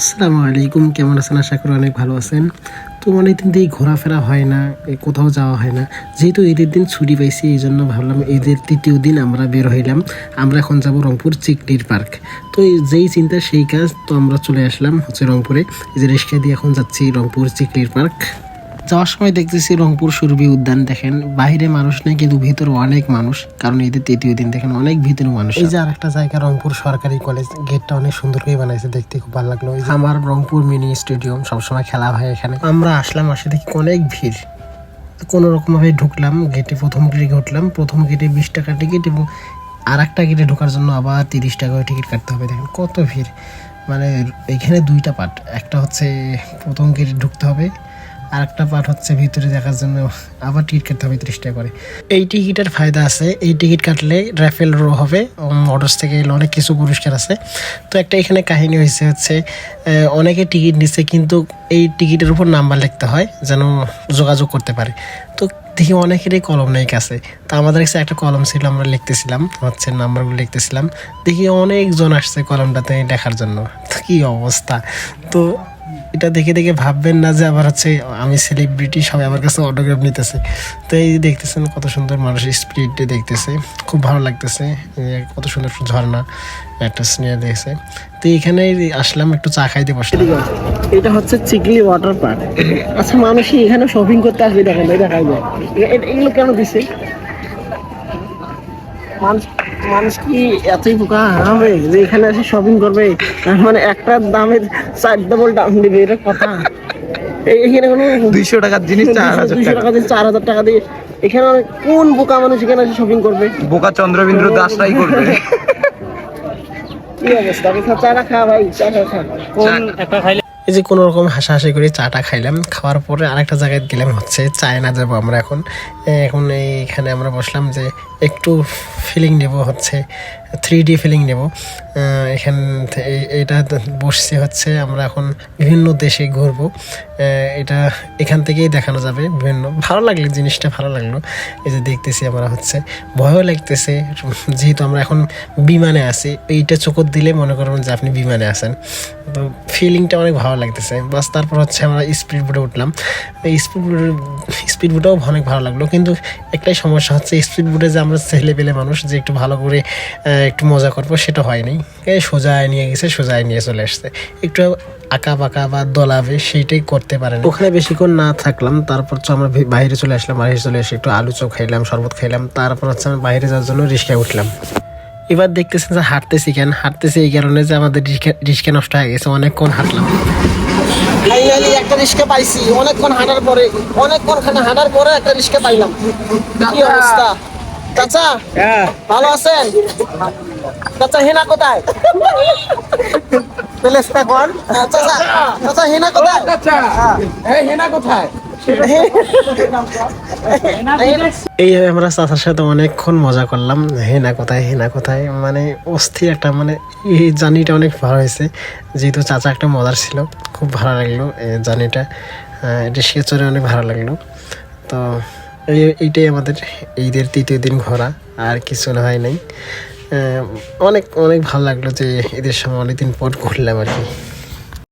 আসসালামু আলাইকুম, কেমন আছেন? আশা করি অনেক ভালো আছেন। তো অনেক দিন দিয়ে ঘোরাফেরা হয় না কোথাও যাওয়া হয় না। যেহেতু ঈদের দিন ছুটি পাইছি, এই জন্য ভাবলাম ঈদের তৃতীয় দিন আমরা বের হইলাম। আমরা এখন যাব রংপুর চিকলির পার্ক। তো যেই চিন্তা, সেই কাজ, তো আমরা চলে আসলাম হচ্ছে রংপুরে। এই যে রিক্সা দিয়ে এখন যাচ্ছি রংপুর চিকলির পার্ক। যাওয়ার সময় দেখতেছি রংপুর সুরভি উদ্যান দেখেন। বাইরে মানুষ নেই কিন্তু ভিতরে অনেক মানুষ। কারণ এদের তৃতীয় দিন দেখেন অনেক ভিতরে মানুষ। এই যে আরেকটা জায়গা রংপুর সরকারি কলেজ গেটটা অনেক সুন্দর করে বানাইছে দেখতে খুব ভালো লাগল। আমার রংপুর মিনি স্টেডিয়াম সবসময় খেলা হয় এখানে। আমরা আসলাম আসে দেখি অনেক ভিড়। কোনো রকম ভাবে ঢুকলাম গেটে প্রথম গেটে উঠলাম। প্রথম গেটে বিশ টাকা টিকিট এবং আর একটা গেটে ঢোকার জন্য আবার তিরিশ টাকা টিকিট কাটতে হবে। দেখেন কত ভিড়। মানে এখানে দুইটা পার্ট একটা হচ্ছে প্রথম গেটে ঢুকতে হবে আর একটা পার্ট হচ্ছে ভিতরে দেখার জন্য আবার টিকিট কাটতে হবে টাকা করে। এই টিকিটের ফায়দা আছে, এই টিকিট কাটলে র্যাফেল রো হবে মোটরস থেকে অনেক কিছু পুরস্কার আছে। তো একটা এখানে কাহিনী হয়েছে হচ্ছে অনেকে টিকিট নিচ্ছে কিন্তু এই টিকিটের উপর নাম্বার লিখতে হয় যেন যোগাযোগ করতে পারে। তো দেখি অনেকেরই কলম নেই কাছে। তো আমাদের কাছে একটা কলম ছিল, আমরা লিখতেছিলাম, হচ্ছে নাম্বারগুলো লিখতেছিলাম। দেখি অনেকজন আসছে কলমটাতে লেখার জন্য। তো কি অবস্থা? তো এটা দেখে দেখে ভাববেন না যে আবার হচ্ছে আমি সেলিব্রিটি সবাই আমার কাছে অটোগ্রাফ নিতেছে। তো এই দেখতেছেন কত সুন্দর মানুষ স্পিড দেখতেছে। খুব ভালো লাগতেছে কত সুন্দর ঝর্ণা একটা স্নেহ দেখছে। তো এখানে আসলাম, একটু চা খাইতে বসলাম। এটা হচ্ছে চিকলি ওয়াটার পার্ক আচ্ছা মানুষই এখানে শপিং করতে আসবে, দেখেন দেখা যায়। এগুলো কেন দিছে? মানুষ মানুষ কি এতই বোকা? হবে যে এখানে এসে শপিং করবে মানে একটা দামে চার ডবল দাম দিবে এটা কথা। এখানে কোনো দুইশো টাকার জিনিস চার হাজার দুইশো টাকা। দিয়ে চার হাজার টাকা দিয়ে। এখানে কোন বোকা মানুষ এখানে এসে শপিং করবে? বোকা চন্দ্রবিন্দু দাসটাই করবে। কি অবস্থা? চাটা খা ভাই চাটা খা। কোন একটা খাইলে এই যে কোনো রকম হাসাহাসি করে চাটা খাইলাম খাওয়ার পরে আরেকটা জায়গায় গেলাম হচ্ছে চায়না যাব আমরা এখন। এখন এইখানে আমরা বসলাম যে একটু ফিলিং নেব হচ্ছে থ্রি ডি ফিলিং নেব। এখান এইটা বসছে হচ্ছে, আমরা এখন বিভিন্ন দেশে ঘুরবো। এটা এখান থেকেই দেখানো যাবে বিভিন্ন, ভালো লাগল, জিনিসটা ভালো লাগল। এই যে দেখতেছি আমরা হচ্ছে, ভয়ও লাগতেছে, যেহেতু আমরা এখন বিমানে আছি, এইটা চোখত দিলে মনে করবেন যে আপনি বিমানে আছেন। তো ফিলিংটা অনেক ভালো লাগতেছে। বাস তারপর হচ্ছে আমরা স্পিড বোটে উঠলাম। স্পিড স্পিড বোটেও অনেক ভালো লাগল, কিন্তু একটাই সমস্যা হচ্ছে স্পিড বোটে যে আমরা ছেলে পেলে মানুষ যে একটু ভালো করে একটু মজা করব সেটা হয়নি এই সোজায় নিয়ে গেছে সোজায় নিয়ে চলে আসছে। একটু আঁকা বাঁকা বা দোলাবে সেইটাই করতে পারে ওখানে বেশিক্ষণ না থাকলাম তারপর তো আমরা বাইরে চলে আসলাম বাইরে চলে এসে একটু আলু চপ খাইলাম শরবত খাইলাম তারপর হচ্ছে আমরা বাইরে যাওয়ার জন্য রিক্সায় উঠলাম। এবার দেখতেছেন যে হাঁটতেছি কেন? হাঁটতেছি এই কারণে যে আমাদের রিক্সা নষ্ট হয়ে গেছে অনেকক্ষণ হাঁটলাম। ফাইনালি একটা রিক্সা পাইছি অনেকক্ষণ হাঁটার পরে অনেকক্ষণ হাঁটার পরে একটা রিক্সা পাইলাম। কি অবস্থা? চাচা ভালো আছেন? চাচা হেনা কোথায়? প্লেসটা কোন? চাচা চাচা হেনা কোথায়? এইভাবে আমরা চাচার সাথে অনেকক্ষণ মজা করলাম। হেনা কোথায় হেনা কোথায়? মানে অস্থির একটা মানে এই জার্নিটা অনেক ভালো হয়েছে। যেহেতু চাচা একটা মজার ছিল খুব ভালো লাগল এই জার্নিটা। এটা সে চড়ে অনেক ভালো লাগল। তো এই- এইটাই আমাদের ঈদের তৃতীয় দিন ঘোরা, আর কিছু না হয় নাই। অনেক অনেক ভালো লাগল যে ঈদের সময় অনেকদিন পর ঘুরলাম আর কি।